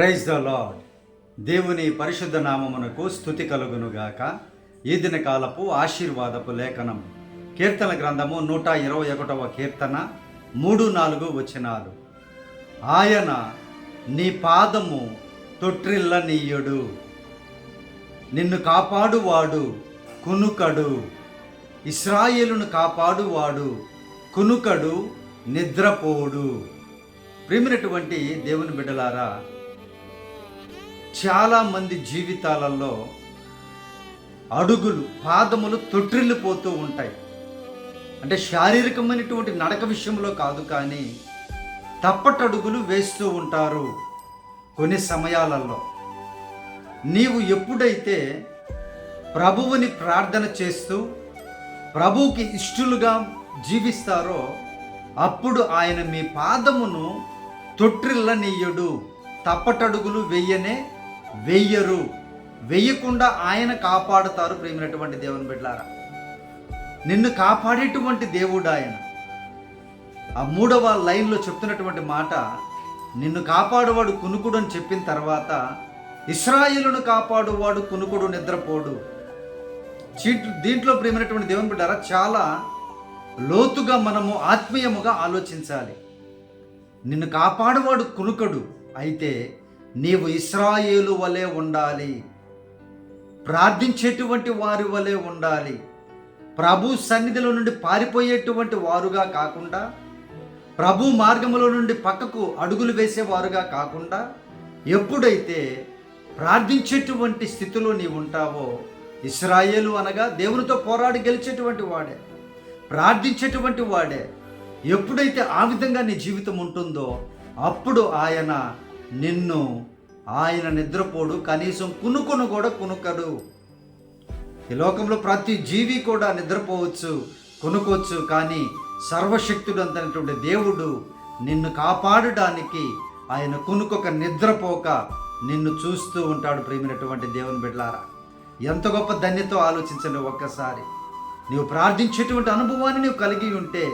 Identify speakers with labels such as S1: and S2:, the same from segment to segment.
S1: Praise the lord దేవుని పరిశుద్ధ నామమునకు స్థుతి కలుగునుగాక. ఈ దిన కాలపు ఆశీర్వాదపు లేఖనం. కీర్తన గ్రంథము నూట ఇరవై ఒకటవ కీర్తన మూడు నాలుగు వచనాలు. ఆయన నీ పాదము తొట్రిల్ల నీయుడు నిన్ను కాపాడువాడు కునుకడు. ఇస్రాయేలును కాపాడువాడు కునుకడు నిద్రపోడు. ప్రేమినటువంటి దేవుని బిడ్డలారా చాలామంది జీవితాలలో అడుగులు పాదములు తొట్టిల్లిపోతూ ఉంటాయి. అంటే శారీరకమైనటువంటి నడక విషయంలో కాదు కానీ తప్పటడుగులు వేస్తూ ఉంటారు కొన్ని సమయాలలో. నీవు ఎప్పుడైతే ప్రభువుని ప్రార్థన చేస్తూ ప్రభువుకి ఇష్టలుగా జీవిస్తారో అప్పుడు ఆయన మీ పాదమును తొట్టిల్లనీయుడు తప్పటడుగులు వెయ్యనే వెయ్యరు. వెయ్యకుండా ఆయన కాపాడుతారు ప్రేమినటువంటి దేవుని బిడ్డారా నిన్ను కాపాడేటువంటి దేవుడు ఆయన ఆ మూడవ లైన్లో చెప్తున్నటువంటి మాట నిన్ను కాపాడువాడు కునుకుడు అని చెప్పిన తర్వాత ఇస్రాయిలును కాపాడువాడు కునుకుడు నిద్రపోడు. చీట్- దీంట్లో ప్రేమైనటువంటి దేవుని బిడ్డారా చాలా లోతుగా మనము ఆత్మీయముగా ఆలోచించాలి. నిన్ను కాపాడువాడు కునుకడు అయితే నీవు ఇస్రాయేలు వలె ఉండాలి. ప్రార్థించేటువంటి వారి వలె ఉండాలి. ప్రభు సన్నిధిలో నుండి పారిపోయేటువంటి వారుగా కాకుండా ప్రభు మార్గములో నుండి పక్కకు అడుగులు వేసేవారుగా కాకుండా ఎప్పుడైతే ప్రార్థించేటువంటి స్థితిలో నీవు ఉంటావో ఇస్రాయేలు అనగా దేవునితో పోరాడి గెలిచేటువంటి వాడే ప్రార్థించేటువంటి వాడే ఎప్పుడైతే ఆ విధంగా నీ జీవితం ఉంటుందో అప్పుడు ఆయన నిన్ను ఆయన నిద్రపోడు కనీసం కునుకును కూడా కునుకడు. ఈ లోకంలో ప్రతి జీవి కూడా నిద్రపోవచ్చు కొనుక్కోవచ్చు కానీ సర్వశక్తుడు అంతటువంటి దేవుడు నిన్ను కాపాడడానికి ఆయన కునుకొక నిద్రపోక నిన్ను చూస్తూ ఉంటాడు ప్రేమినటువంటి దేవుని బిడ్లారా ఎంత గొప్ప ధన్యతో ఆలోచించండి ఒక్కసారి. నీవు ప్రార్థించేటువంటి అనుభవాన్ని నీవు కలిగి ఉంటే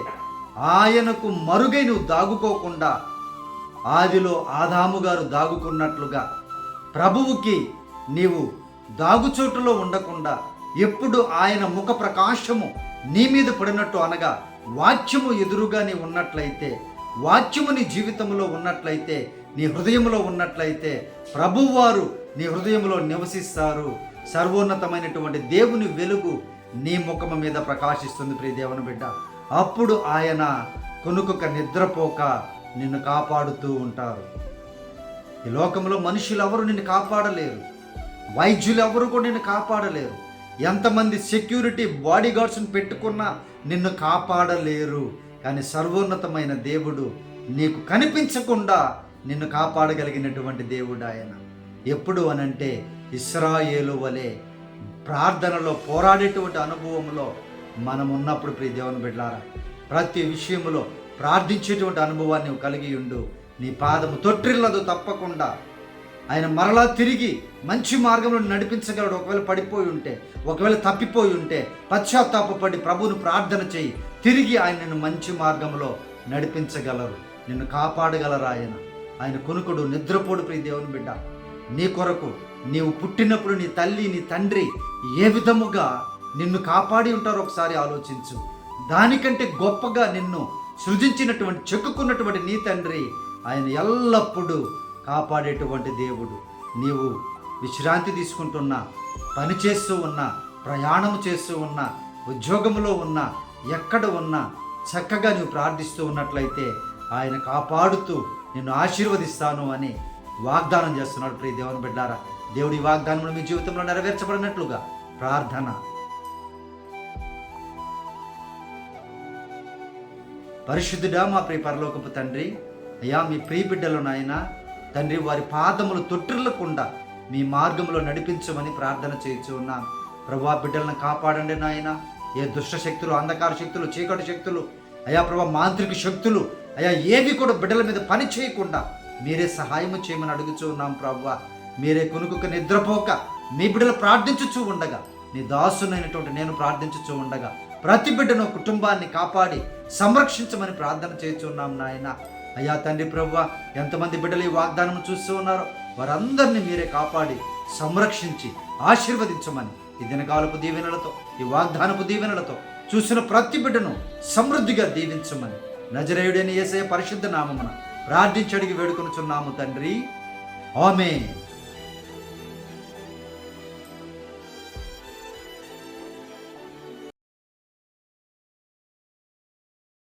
S1: ఆయనకు మరుగై నువ్వు దాగుకోకుండా ఆదిలో ఆదాము గారు దాగుకున్నట్లుగా ప్రభువుకి నీవు దాగుచోటులో ఉండకుండా ఎప్పుడు ఆయన ముఖ ప్రకాశము నీ మీద పడినట్టు అనగా వాక్యము ఎదురుగా నీ ఉన్నట్లయితే వాక్యము నీ జీవితంలో ఉన్నట్లయితే నీ హృదయంలో ఉన్నట్లయితే ప్రభువారు నీ హృదయంలో నివసిస్తారు. సర్వోన్నతమైనటువంటి దేవుని వెలుగు నీ ముఖము మీద ప్రకాశిస్తుంది ప్రియ దేవుని బిడ్డ. అప్పుడు ఆయన కొనుకొక నిద్రపోక నిన్ను కాపాడుతూ ఉంటారు. ఈ లోకంలో మనుషులు ఎవరు నిన్ను కాపాడలేరు. వైద్యులు ఎవరు కూడా నిన్ను కాపాడలేరు. ఎంతమంది సెక్యూరిటీ బాడీ గార్డ్స్ని పెట్టుకున్నా నిన్ను కాపాడలేరు. కానీ సర్వోన్నతమైన దేవుడు నీకు కనిపించకుండా నిన్ను కాపాడగలిగినటువంటి దేవుడు ఆయన. ఎప్పుడు అనంటే ఇస్రాయేలు వలె ప్రార్థనలో పోరాడేటువంటి అనుభవంలో మనం ఉన్నప్పుడు ప్రియ దేవుని బిడ్డారా ప్రతి విషయంలో ప్రార్థించేటువంటి అనుభవాన్ని కలిగి ఉండు. నీ పాదము తొట్టిల్లదు తప్పకుండా. ఆయన మరలా తిరిగి మంచి మార్గంలో నడిపించగలడు. ఒకవేళ పడిపోయి ఉంటే ఒకవేళ తప్పిపోయి ఉంటే పశ్చాత్తాపడి ప్రభువును ప్రార్థన చేయి. తిరిగి ఆయన నిన్ను మంచి మార్గంలో నడిపించగలరు. నిన్ను కాపాడగలరు ఆయన. ఆయన కొనుకుడు నిద్రపోడు ప్రియ దేవుని బిడ్డ. నీ కొరకు నీవు పుట్టినప్పుడు నీ తల్లి నీ తండ్రి ఏ విధముగా నిన్ను కాపాడి ఉంటారో ఒకసారి ఆలోచించు. దానికంటే గొప్పగా నిన్ను సృజించినటువంటి చెక్కుకున్నటువంటి నీ తండ్రి ఆయన ఎల్లప్పుడూ కాపాడేటువంటి దేవుడు. నీవు విశ్రాంతి తీసుకుంటున్నా పని చేస్తూ ఉన్నా ప్రయాణం చేస్తూ ఉన్నా ఉద్యోగంలో ఉన్నా ఎక్కడ ఉన్నా చక్కగా నువ్వు ప్రార్థిస్తూ ఉన్నట్లయితే ఆయన కాపాడుతూ నిన్ను ఆశీర్వదిస్తాను అని వాగ్దానం చేస్తున్నాడు ప్రియ దేవుని బిడ్డారా. దేవుడి వాగ్దానం మీ జీవితంలో నెరవేర్చబడినట్లుగా ప్రార్థన పరిశుద్ధుడా మా ప్రియ పరలోకపు తండ్రి. అయ్యా మీ ప్రియ బిడ్డలు నాయన తండ్రి వారి పాదములు తొట్టిల్లకుండా మీ మార్గంలో నడిపించమని ప్రార్థన చేయించు ఉన్నాం. ప్రభా బిడ్డలను కాపాడండి నాయన. ఏ దుష్ట శక్తులు అంధకార శక్తులు చీకటి శక్తులు అయా ప్రభా మాంత్రిక శక్తులు అయా ఏవి కూడా బిడ్డల మీద పని చేయకుండా మీరే సహాయం చేయమని అడుగుచూ ఉన్నాం ప్రభా. మీరే కొనుకొక నిద్రపోక మీ బిడ్డలు ప్రార్థించుచూ ఉండగా నీ దాసునైనటువంటి నేను ప్రార్థించుచూ ఉండగా ప్రతి బిడ్డను కుటుంబాన్ని కాపాడి సంరక్షించమని ప్రార్థన చేస్తున్నాం నాయన. అయ్యా తండ్రి ప్రవ్వ ఎంతమంది బిడ్డలు ఈ వాగ్దానం చూస్తూ ఉన్నారో వారందరినీ మీరే కాపాడి సంరక్షించి ఆశీర్వదించమని ఈ దినకాలపు దీవెనలతో ఈ వాగ్దానపు దీవెనలతో చూసిన ప్రతి బిడ్డను సమృద్ధిగా దీవించమని నజరేయుడని ఏసే పరిశుద్ధ నామమున ప్రార్థించడిగి వేడుకొనుచున్నాము తండ్రి. ఆమె